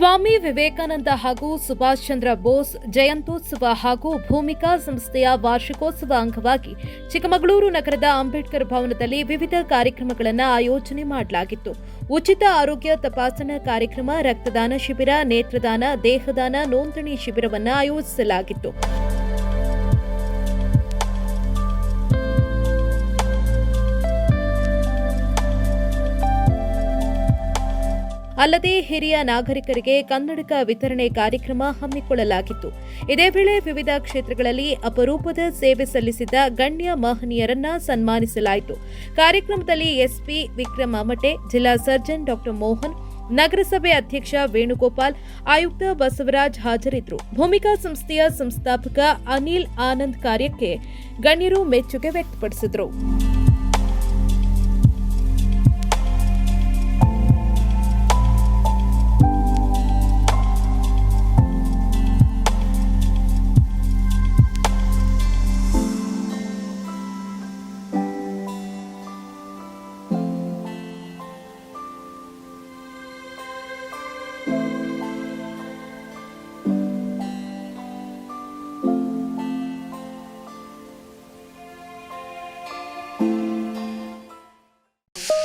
ಸ್ವಾಮಿ ವಿವೇಕಾನಂದ ಹಾಗೂ ಸುಭಾಷ್ ಚಂದ್ರ ಬೋಸ್ ಜಯಂತ್ಯೋತ್ಸವ ಹಾಗೂ ಭೂಮಿಕಾ ಸಂಸ್ಥೆಯ ವಾರ್ಷಿಕೋತ್ಸವ ಅಂಗವಾಗಿ ಚಿಕ್ಕಮಗಳೂರು ನಗರದ ಅಂಬೇಡ್ಕರ್ ಭವನದಲ್ಲಿ ವಿವಿಧ ಕಾರ್ಯಕ್ರಮಗಳನ್ನು ಆಯೋಜನೆ ಮಾಡಲಾಗಿತ್ತು. ಉಚಿತ ಆರೋಗ್ಯ ತಪಾಸಣಾ ಕಾರ್ಯಕ್ರಮ, ರಕ್ತದಾನ ಶಿಬಿರ, ನೇತ್ರದಾನ, ದೇಹದಾನ ನೋಂದಣಿ ಶಿಬಿರವನ್ನು ಆಯೋಜಿಸಲಾಗಿತ್ತು. ಅಲ್ಲದೆ ಹಿರಿಯ ನಾಗರಿಕರಿಗೆ ಕನ್ನಡಕ ವಿತರಣೆ ಕಾರ್ಯಕ್ರಮ ಹಮ್ಮಿಕೊಳ್ಳಲಾಗಿತ್ತು. ಇದೇ ವೇಳೆ ವಿವಿಧ ಕ್ಷೇತ್ರಗಳಲ್ಲಿ ಅಪರೂಪದ ಸೇವೆ ಸಲ್ಲಿಸಿದ ಗಣ್ಯ ಮಹನೀಯರನ್ನ ಸನ್ಮಾನಿಸಲಾಯಿತು. ಕಾರ್ಯಕ್ರಮದಲ್ಲಿ ಎಸ್ಪಿ ವಿಕ್ರಮ ಅಮಟೆ ಜಿಲ್ಲಾ ಸರ್ಜನ್ ಡಾಕ್ಟರ್ ಮೋಹನ್, ನಗರಸಭೆ ಅಧ್ಯಕ್ಷ ವೇಣುಗೋಪಾಲ್, ಆಯುಕ್ತ ಬಸವರಾಜ್ ಹಾಜರಿದ್ದರು. ಭೂಮಿಕಾ ಸಂಸ್ಥೆಯ ಸಂಸ್ಥಾಪಕ ಅನಿಲ್ ಆನಂದ್ ಕಾರ್ಯಕ್ಕೆ ಗಣ್ಯರು ಮೆಚ್ಚುಗೆ ವ್ಯಕ್ತಪಡಿಸಿದರು.